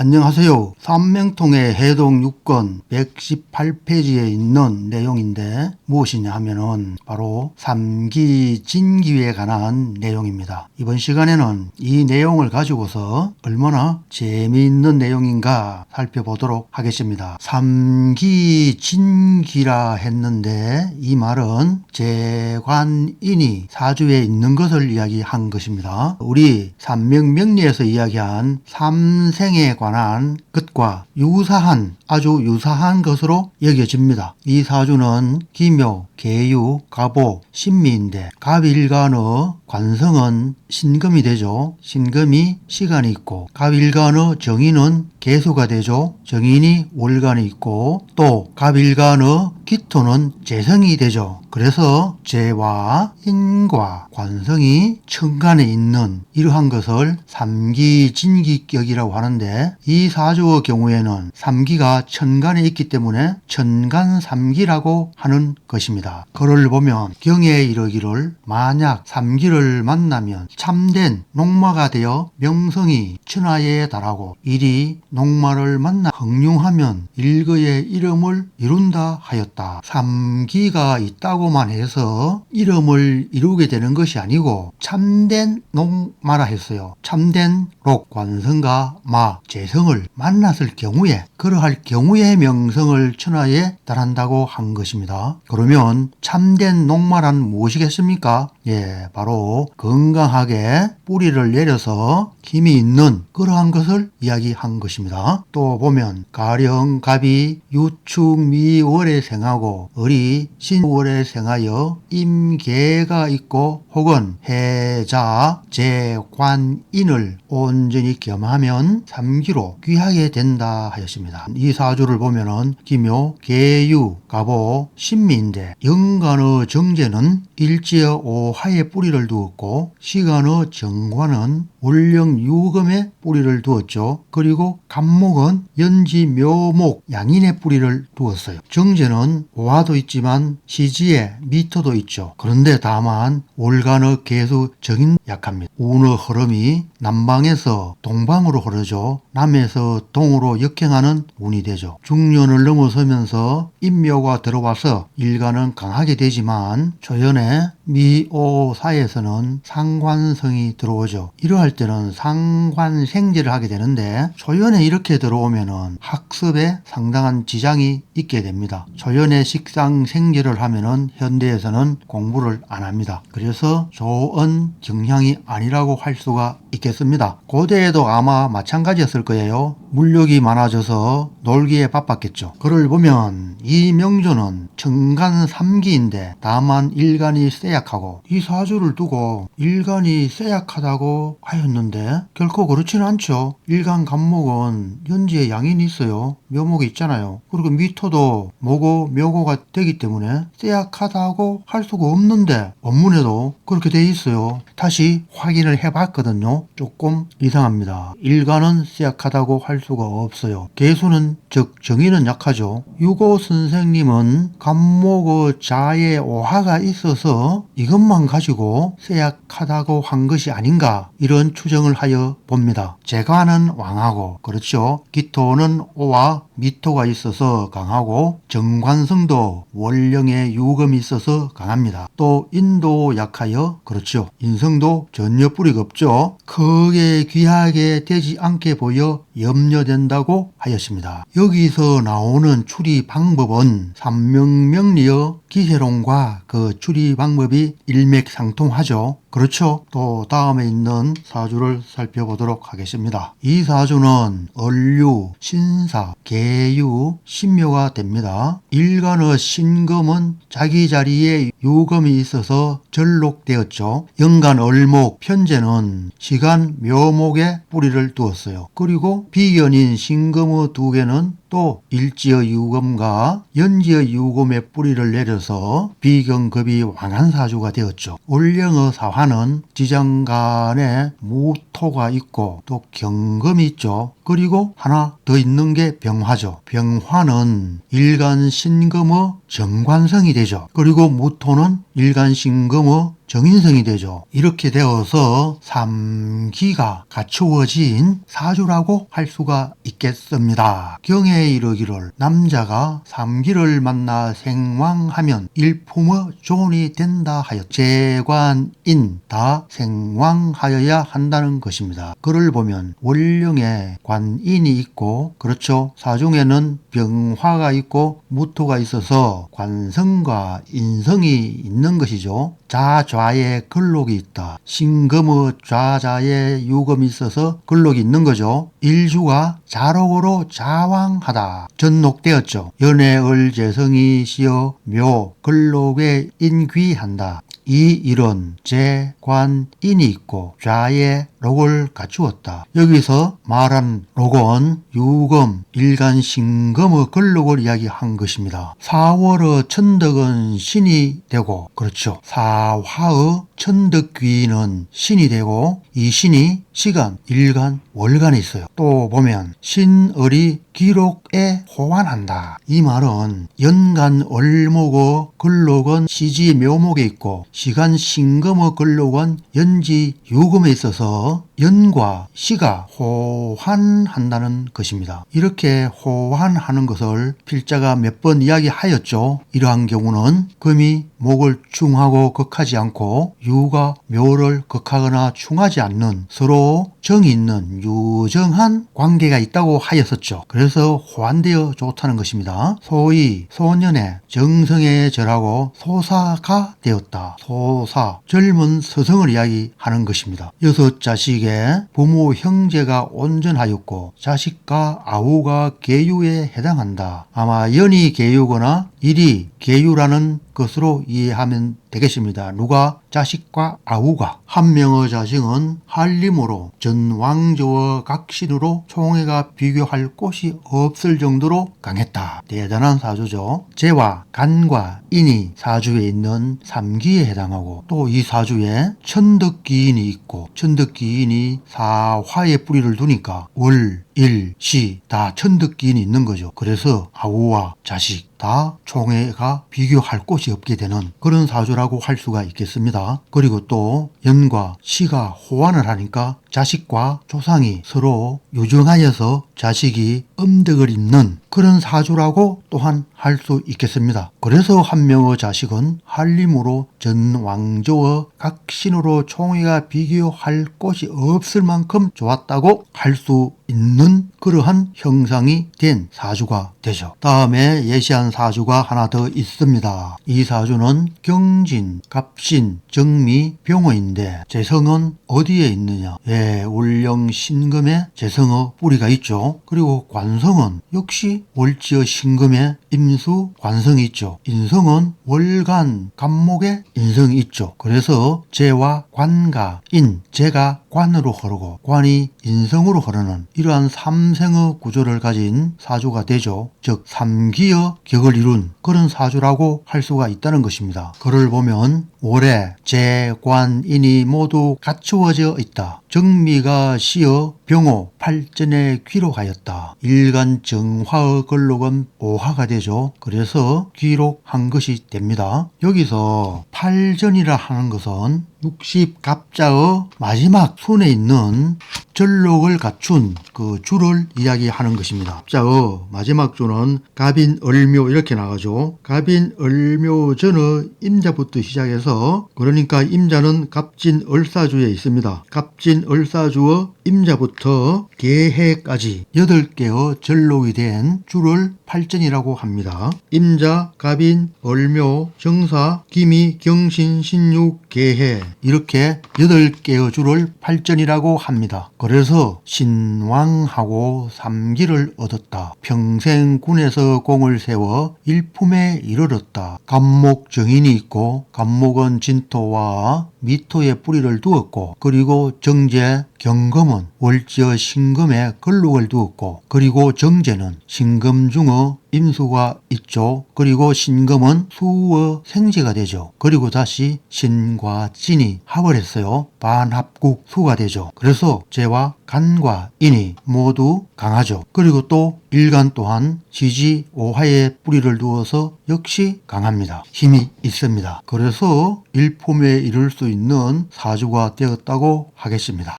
안녕하세요. 삼명통의 해동 6권 118페이지에 있는 내용인데 무엇이냐 하면은 바로 삼기 진기에 관한 내용입니다. 이번 시간에는 이 내용을 가지고서 얼마나 재미있는 내용인가 살펴보도록 하겠습니다. 삼기 진기라 했는데 이 말은 재관인이 사주에 있는 것을 이야기한 것입니다. 우리 삼명명리에서 이야기한 삼생에 관한 것과 유사한 아주 유사한 것으로 여겨집니다. 이 사주는 기묘, 계유, 가보, 신미인데 갑일간의 관성은 신금이 되죠. 신금이 시간이 있고 갑일간의 정인은 개수가 되죠. 정인이 월간이 있고 또 갑일간의 기토는 재성이 되죠. 그래서 재와 인과 관성이 천간에 있는 이러한 것을 삼기진기격이라고 하는데 이 사주의 경우에는 삼기가 천간에 있기 때문에 천간삼기라고 하는 것입니다. 글을 보면 경에 이르기를 만약 삼기를 만나면 참된 농마가 되어 명성이 천하에 달하고 일이 농마를 만나 흥룡하면 일거의 이름을 이룬다 하였다. 삼기가 있다고만 해서 이름을 이루게 되는 것이 아니고 참된 농마라 했어요. 참된 록, 관성과 마, 재성을 만났을 경우에 그러할 경우에 명성을 천하에 달한다고 한 것입니다. 그러면 참된 농마란 무엇이겠습니까? 예, 바로 건강하게 뿌리를 내려서 힘이 있는 그러한 것을 이야기한 것입니다. 또 보면 가령 갑이 유축미월에 생하고 을이 신월에 생하여 임계가 있고 혹은 해자 재관인을 온전히 겸하면 삼기로 귀하게 된다 하였습니다. 이 사주를 보면은 기묘, 계유, 가보, 신미인데 영간의 정제는 일지의 오 하에 뿌리를 두었고 시간의 정관은 월령 유금에 뿌리를 두었죠. 그리고 간목은 연지 묘목 양인의 뿌리를 두었어요. 정제는 오화도 있지만 시지에 미토도 있죠. 그런데 다만 월간의 개수 정인 약합니다. 운의 흐름이 남방에서 동방으로 흐르죠. 남에서 동으로 역행하는 운이 되죠. 중년을 넘어서면서 인묘가 들어와서 일간은 강하게 되지만 조연의 미오사에서는 상관성이 들어오죠. 이러할 때는 상관 생제를 하게 되는데 조연에 이렇게 들어오면은 학습에 상당한 지장이 있게 됩니다. 조연의 식상생제를 하면은 현대에서는 공부를 안 합니다. 그래서 좋은 경향이 아니라고 할 수가 있겠습니다. 고대에도 아마 마찬가지였을 거예요. 물욕이 많아져서 놀기에 바빴겠죠. 그를 보면 이 명조는 정간 3기인데 다만 일간이 쇠약하고 이 사주를 두고 일간이 쇠약하다고 하였는데 결코 그렇지 는 않죠. 일간 간목은 연지에 양인이 있어요. 묘목이 있잖아요. 그리고 미토도 모고 묘고가 되기 때문에 쇠약하다고 할 수가 없는데 원문에도 그렇게 돼 있어요. 다시 확인을 해봤거든요. 조금 이상합니다. 일간은 쇠약하다고 할 수가 없어요. 개수는 즉 정의는 약하죠. 유고 선생님은 간목의 자에 오하가 있어서 이것만 가지고 쇠약하다고 한 것이 아닌가 이런 추정을 하여 봅니다. 재관은 왕하고 그렇죠. 기토는 오와 미토가 있어서 강하고 정관성도 원령의 유금이 있어서 강합니다. 또 인도 약하여 그렇죠. 인성도 전혀 뿌리가 없죠. 크게 귀하게 되지 않게 보여 염려된다고 하였습니다. 여기서 나오는 추리 방법은 삼명명리의 기세론과 그 추리 방법이 일맥상통하죠. 그렇죠. 또 다음에 있는 사주를 살펴보도록 하겠습니다. 이 사주는 얼류, 신사, 계유, 신묘가 됩니다. 일간의 신금은 자기 자리에 유금이 있어서 절록되었죠. 연간 얼목, 편제는 시간 묘목에 뿌리를 두었어요. 그리고 비견인 신금의 두 개는 또 일지의 유금과 연지의 유금의 뿌리를 내려서 비경급이 왕한 사주가 되었죠. 올령의 사화는 지장간에 무토가 있고 또 경금이 있죠. 그리고 하나 더 있는 게 병화죠. 병화는 일간 신금의 정관성이 되죠. 그리고 무토는 일간 신금의 정인성이 되죠. 이렇게 되어서 삼기가 갖추어진 사주라고 할 수가 있겠습니다. 경에 이르기를 남자가 삼기를 만나 생왕하면 일품의 존이 된다 하여 재관인 다 생왕하여야 한다는 것입니다. 글을 보면 원령에 관인이 있고 그렇죠. 사중에는 병화가 있고 무토가 있어서 관성과 인성이 있는 것이죠. 자좌에 근록이 있다. 신금의 좌자에 유금이 있어서 근록이 있는 거죠. 일주가 자록으로 자왕하다. 전록되었죠. 연애을 재성이 시어 묘 근록에 인귀한다. 이 일은 재관인이 있고 좌의 록을 갖추었다. 여기서 말한 록은 유금, 일간, 신금의 근록을 이야기한 것입니다. 4월의 천덕은 신이 되고 그렇죠. 사화의 천덕귀는 신이 되고 이 신이 시간, 일간, 월간에 있어요. 또 보면 신을이 기록에 호환한다. 이 말은 연간 월목의 근록은 시지 묘목에 있고 시간 신금의 근록은 연지 유금에 있어서 연과 시가 호환한다는 것입니다. 이렇게 호환하는 것을 필자가 몇 번 이야기하였죠. 이러한 경우는 금이 목을 충하고 극하지 않고 유가 묘를 극하거나 충하지 않는 서로 정이 있는 유정한 관계가 있다고 하였었죠. 그래서 호환되어 좋다는 것입니다. 소위 소년의 정성에 절하고 소사가 되었다. 소사 젊은 서성을 이야기하는 것입니다. 여섯 자식의 부모 형제가 온전하였고 자식과 아우가 계유에 해당한다. 아마 연이 계유거나 일이 계유라는 것으로 이해하면 되겠습니다. 누가 자식과 아우가 한 명의 자식은 한림으로 전왕조와 각신으로 총회가 비교할 곳이 없을 정도로 강했다. 대단한 사주죠. 재와 간과 인이 사주에 있는 삼기에 해당하고 또 이 사주에 천덕기인이 있고 천덕기인이 사화에 뿌리를 두니까 월, 일, 시 다 천덕기인이 있는 거죠. 그래서 아우와 자식 다 총회가 비교할 곳이 없게 되는 그런 사주라고 할 수가 있겠습니다. 그리고 또 연과 시가 호환을 하니까 자식과 조상이 서로 유정하여서 자식이 음덕을 입는 그런 사주라고 또한 할 수 있겠습니다. 그래서 한 명의 자식은 한림으로 전 왕조의 각 신으로 총회가 비교할 곳이 없을 만큼 좋았다고 할 수 있는 그러한 형상이 된 사주가 되죠. 다음에 예시한 사주가 하나 더 있습니다. 이 사주는 경진, 갑신, 정미, 병호인데 재성은 어디에 있느냐? 예, 울령 신금에 재성의 뿌리가 있죠. 그리고 관성은 역시 월지어 신금에 임수 관성이 있죠. 인성은 월간 간목에 인성이 있죠. 그래서 재와 관과 인, 재가 관으로 흐르고 관이 인성으로 흐르는 이러한 삼생의 구조를 가진 사주가 되죠. 즉 삼기의 격을 이룬 그런 사주라고 할 수가 있다는 것입니다. 글을 보면 올해 재관인이 모두 갖추어져 있다. 정미가 시어 병호 팔전에 기록하였다. 일간 정화의 근록은 오화가 되죠. 그래서 기록한 것이 됩니다. 여기서 팔전이라 하는 것은 60갑자의 마지막 순에 있는 전록을 갖춘 그 줄을 이야기하는 것입니다. 갑자의 마지막 줄은 갑인 을묘 이렇게 나가죠. 갑인 을묘 전의 임자부터 시작해서 그러니까 임자는 갑진 을사주에 있습니다. 갑진 을사주의 임자부터 개해까지 8개의 전록이 된 줄을 팔전이라고 합니다. 임자, 갑인, 을묘, 정사, 기미, 경신, 신육, 개해 이렇게 8개의 줄을 팔전이라고 합니다. 그래서 신왕하고 삼기를 얻었다. 평생 군에서 공을 세워 일품에 이르렀다. 감목 정인이 있고 감목은 진토와 미토에 뿌리를 두었고 그리고 정제 경금은 월지어 신금에 근록을 두었고 그리고 정제는 신금 금의 임수가 있죠. 그리고 신금은 수의 생재가 되죠. 그리고 다시 신과 진이 합을 했어요. 반합국 수가 되죠. 그래서 재와 간과 인이 모두 강하죠. 그리고 또 일간 또한 지지 오하에 뿌리를 두어서 역시 강합니다. 힘이 있습니다. 그래서 일품에 이를 수 있는 사주가 되었다고 하겠습니다.